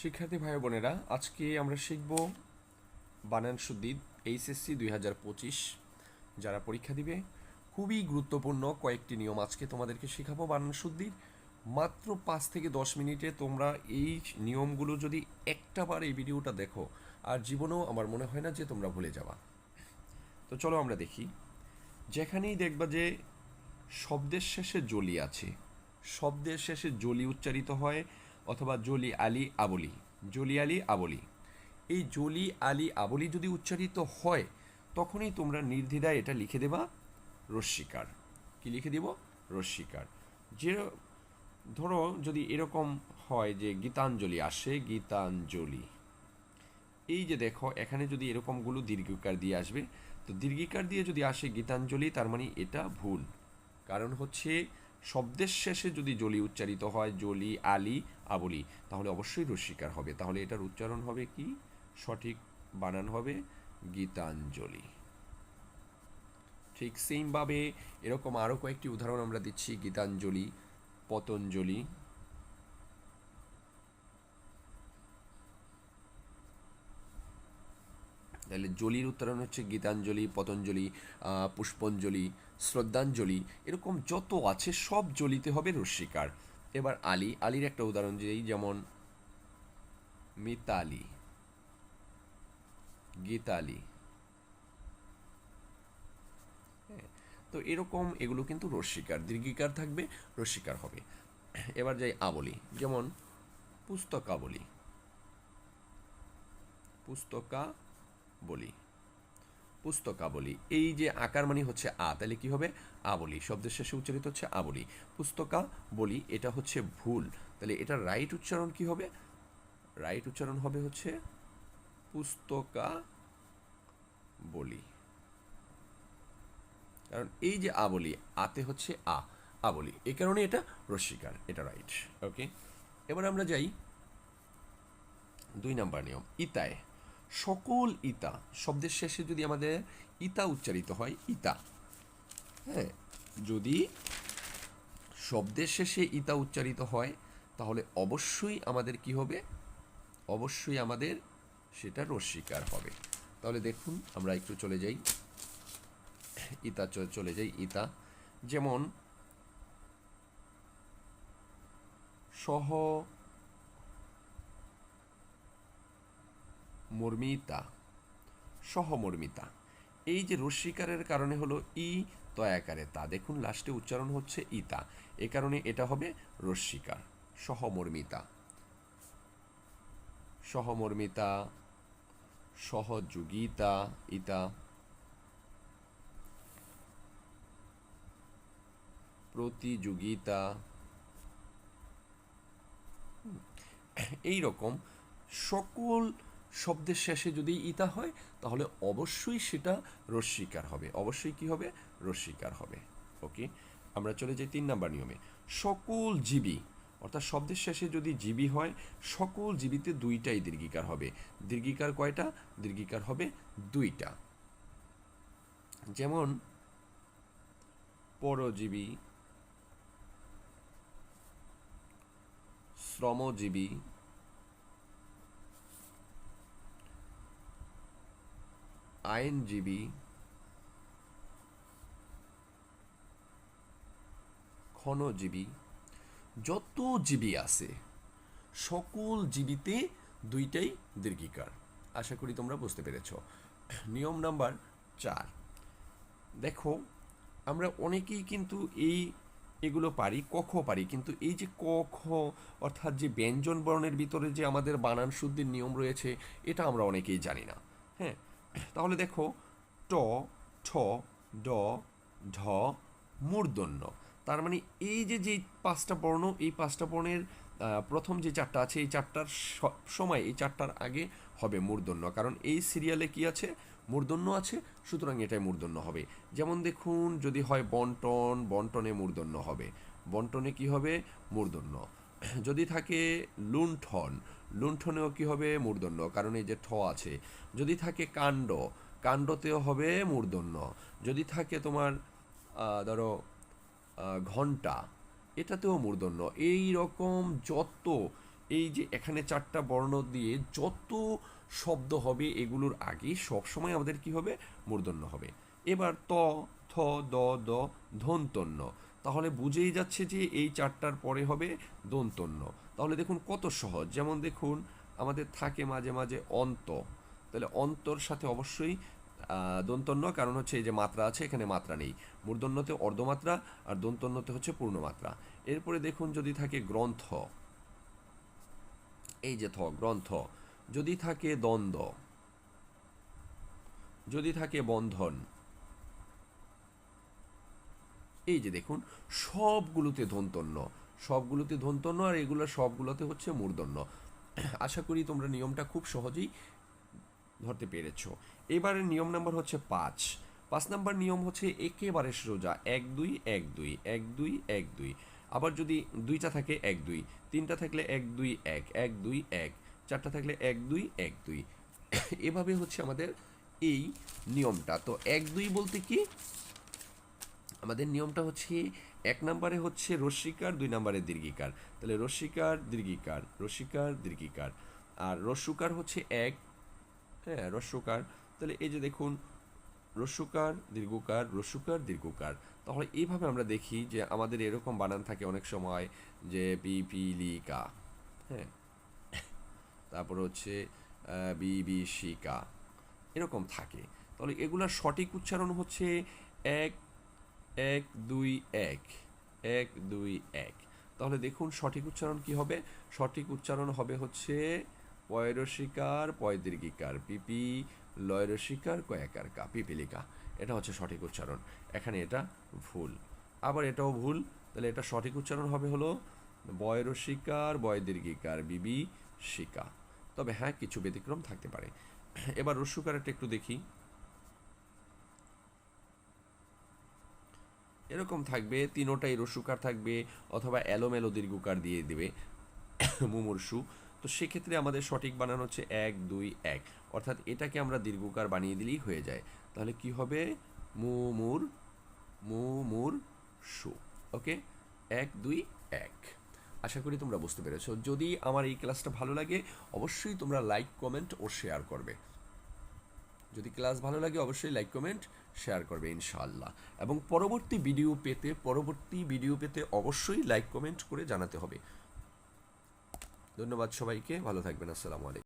শিক্ষার্থী ভাই বোনেরা, আজকে আমরা শিখব বানান শুদ্ধি এইচএসসি দুই হাজার পঁচিশ। যারা পরীক্ষা দিবে, খুবই গুরুত্বপূর্ণ কয়েকটি নিয়ম আজকে তোমাদেরকে শেখাবো বানান শুদ্ধির মাত্র পাঁচ থেকে দশ মিনিটে তোমরা এই নিয়মগুলো যদি একটা বার এই ভিডিওটা দেখো, আর জীবনেও আমার মনে হয় না যে তোমরা ভুলে যাবা। তো চলো আমরা দেখি। যেখানেই দেখবা যে শব্দের শেষে জলি আছে, শব্দের শেষে জলি উচ্চারিত হয় অথবা জলি আলি আবলি, জলি আলি আবলি। এই জলি আলি আবলি যদি উচ্চারিত হয়, তখনই তোমরা নির্দ্বিধায় এটা লিখে দেবা রস্বীকার কি লিখে দিব? রস্বীকার যে ধরো যদি এরকম হয় যে গীতাঞ্জলি আসে, গীতাঞ্জলি। এই যে দেখো, এখানে যদি এরকমগুলো দীর্ঘিকার দিয়ে আসবে, তো দীর্ঘিকার দিয়ে যদি আসে গীতাঞ্জলি, তার মানে এটা ভুল। কারণ হচ্ছে শব্দের শেষে যদি জলি উচ্চারিত হয়, জলি, আলি, আবলি, তাহলে অবশ্যই রস্বীকার হবে। তাহলে এটার উচ্চারণ হবে কি? সঠিক বানান হবে গীতাঞ্জলি। ঠিক সেমভাবে এরকম আরও কয়েকটি উদাহরণ আমরা দিচ্ছি, গীতাঞ্জলি, পতঞ্জলি তাহলে জলির উত্তরণ হচ্ছে গীতাঞ্জলি পতঞ্জলি পুষ্পঞ্জলি শ্রদ্ধাঞ্জলি এরকম যত আছে সব জলিতে হবে রস্বীকার এবার আলী আলীর একটা উদাহরণ যেই যেমন মিতালি গীতালি। হ্যাঁ, তো এরকম এগুলো কিন্তু রস্বীকার দীর্ঘিকার থাকবে রস্বীকার হবে। এবার যাই আবলি যেমন পুস্তকাবলী। পুস্তকা বলি। পুস্তকাবলী এই যে আকার মানে হচ্ছে আ তাহলে কি হবে? আবলি। শব্দের শেষে উচ্চারিত হচ্ছে আবলি। পুস্তকা বলি এটা হচ্ছে ভুল। তাহলে এটা রাইট উচ্চারণ কি হবে? রাইট উচ্চারণ হবে হচ্ছে পুস্তকা বলি কারণ এই যে আবলি, আতে হচ্ছে আ, আবলি। এই কারণে এটা রস্বীকার এটা রাইট ওকে এবার আমরা যাই দুই নাম্বার নিয়ম, ইতায়। সকল ইতা, শব্দের শেষে যদি আমাদের ইতা উচ্চারিত হয়, ইতা। হ্যাঁ যদি শব্দের শেষে ইতা উচ্চারিত হয়, তাহলে অবশ্যই আমাদের কি হবে? অবশ্যই আমাদের সেটা রস্বীকার হবে। তাহলে দেখুন, আমরা একটু চলে যাই। ইতা চলে যাই, ইতা। যেমন, সহ মর্মিতা, সহমর্মিতা। এই যে রস্বীকারের কারণে হলো ই তয়াকারে, তা দেখুন লাস্টে উচ্চারণ হচ্ছে ইতা। এ কারণে এটা হবে রস্বীকার সহমর্মিতা। সহমর্মিতা, সহযোগিতা, ইতা। প্রতিযোগিতা। এই রকম সকল শব্দের শেষে যদি ইতা হয়, তাহলে অবশ্যই সেটা রস্বীকার হবে। অবশ্যই কি হবে? রস্বীকার হবে। ওকে? আমরা চলে যাই তিন নাম্বার নিয়মে। সকল জীবী, অর্থাৎ শব্দের শেষে যদি জীবী হয়, সকল জীবিতে দুইটাই দীর্ঘিকার হবে। দীর্ঘিকার কয়টা? দীর্ঘিকার হবে দুইটা। যেমন, পরজীবী, শ্রমজীবী আইনজীবী ক্ষণজীবী, যত জীবী আছে, সকল জীবিতে দুইটাই দীর্ঘিকার। আশা করি তোমরা বুঝতে পেরেছ। নিয়ম নাম্বার চার। দেখো, আমরা অনেকেই কিন্তু এই এগুলো পারি কখ পারি, কিন্তু এই যে ক খ, অর্থাৎ যে ব্যঞ্জন বর্ণের ভিতরে যে আমাদের বানান শুদ্ধির নিয়ম রয়েছে, এটা আমরা অনেকেই জানি না। হ্যাঁ তাহলে দেখো, ট, ঠ, ড, ঢ, মূর্ধন্য। তার মানে এই যে যে পাঁচটা বর্ণ, এই পাঁচটা বর্ণের প্রথম যে চারটা আছে, এই চারটার সময়, এই চারটার আগে হবে মূর্ধন্য। কারণ এই সিরিয়ালে কি আছে? মূর্ধন্য আছে, সুতরাং এটাই মূর্ধন্য হবে। যেমন দেখুন, যদি হয় বন্টন, বন্টনে মূর্ধন্য হবে। বন্টনে কি হবে? মূর্ধন্য। যদি থাকে লুণ্ঠন, লুণ্ঠনেও কি হবে মূর্ধন্য কারণ এই যে ঠ আছে। যদি থাকে কাণ্ড, কাণ্ডতেও হবে মূর্ধন্য যদি থাকে তোমার ধরো ঘণ্টা এটাতেও মূর্ধন্য এই রকম যত, এই যে এখানে চারটা বর্ণ দিয়ে যত শব্দ হবে এগুলোর আগে সবসময় আমাদের কি হবে? মূর্ধন্য হবে। এবার ত, থ, দ দ, ধন্তন্য। তাহলে বুঝেই যাচ্ছে যে এই চারটার পরে হবে দন্তন্য। তাহলে দেখুন কত সহজ। যেমন দেখুন, আমাদের থাকে মাঝে মাঝে অন্ত। তাহলে অন্তর সাথে অবশ্যই দন্তন্য, কারণ হচ্ছে এই যে মাত্রা আছে, এখানে মাত্রা নেই। মূর্ধন্যতে অর্ধমাত্রা আর দন্তন্যতে হচ্ছে পূর্ণমাত্রা। এরপরে দেখুন যদি থাকে গ্রন্থ। এই যে থ, গ্রন্থ। যদি থাকে দ্বন্দ্ব। যদি থাকে বন্ধন। এই যে দেখুন, সবগুলোতে ধন্তন্য সবগুলোতে ধন্তন্য আর এগুলো সবগুলোতে হচ্ছে মূর্ধন্য আশা করি তোমরা নিয়মটা খুব সহজেই ধরতে পেরেছ। এবারের নিয়ম নাম্বার হচ্ছে পাঁচ। পাঁচ নাম্বার নিয়ম হচ্ছে একেবারে সোজা, এক দুই এক দুই এক দুই এক দুই। আবার যদি দুইটা থাকে, এক দুই। তিনটা থাকলে এক দুই, এক এক দুই, এক। চারটা থাকলে এক দুই এক দুই। এভাবে হচ্ছে আমাদের এই নিয়মটা। তো এক দুই বলতে কি? আমাদের নিয়মটা হচ্ছে এক নম্বরে হচ্ছে রস্বীকার দুই নম্বরে দীর্ঘিকার। তাহলে রস্বীকার দীর্ঘিকার রস্বীকার দীর্ঘিকার। আর রস্যুকার হচ্ছে এক হ্যাঁ রস্যকার তাহলে এই যে দেখুন রস্যকার দীর্ঘকার রস্যকার দীর্ঘকার। তাহলে এইভাবে আমরা দেখি যে আমাদের এরকম বানান থাকে অনেক সময় যে পি পি লি কা হ্যাঁ। তারপর হচ্ছে আহ, বি বি সি কা এরকম থাকে। তাহলে এগুলার সঠিক উচ্চারণ হচ্ছে এক এক, দুই, এক। এক, দুই, এক। তাহলে দেখুন সঠিক উচ্চারণ কি হবে? সঠিক উচ্চারণ হবে হচ্ছে পয়রসিকার, পয়দীর্ঘিকার, পিপি, লয়রসিকার, কয়াকার কা, পিপিলিকা। এটা হচ্ছে সঠিক উচ্চারণ। এখানে এটা ভুল। আবার এটাও ভুল। তাহলে এটা সঠিক উচ্চারণ হবে হলো বয়রসিকার, বয়দীর্ঘিকার বিবি শিকা তবে হ্যাঁ কিছু ব্যতিক্রম থাকতে পারে। এবার রস্যুকারটা একটু দেখি। এরকম থাকবে, তিনোটাই রসুকার থাকবে অথবা এলোমেলো দীর্ঘকার দিয়ে দেবে মুমূর্ষু। তো সেক্ষেত্রে আমাদের সঠিক বানানো হচ্ছে এক, দুই, এক। অর্থাৎ এটাকে আমরা দীর্ঘকার বানিয়ে দিলেই হয়ে যায়। তাহলে কি হবে? মুমুর মুমুর সু ওকে? এক, দুই, এক। আশা করি তোমরা বুঝতে পেরেছ। যদি আমার এই ক্লাসটা ভালো লাগে, অবশ্যই তোমরা লাইক, কমেন্ট ও শেয়ার করবে। যদি ক্লাস ভালো লাগে অবশ্যই লাইক, কমেন্ট, শেয়ার করবে ইনশাআল্লাহ। এবং পরবর্তী ভিডিও পেতে, পরবর্তী ভিডিও পেতে অবশ্যই লাইক, কমেন্ট করে জানাতে হবে। ধন্যবাদ সবাইকে, ভালো থাকবেন, আসসালামু আলাইকুম।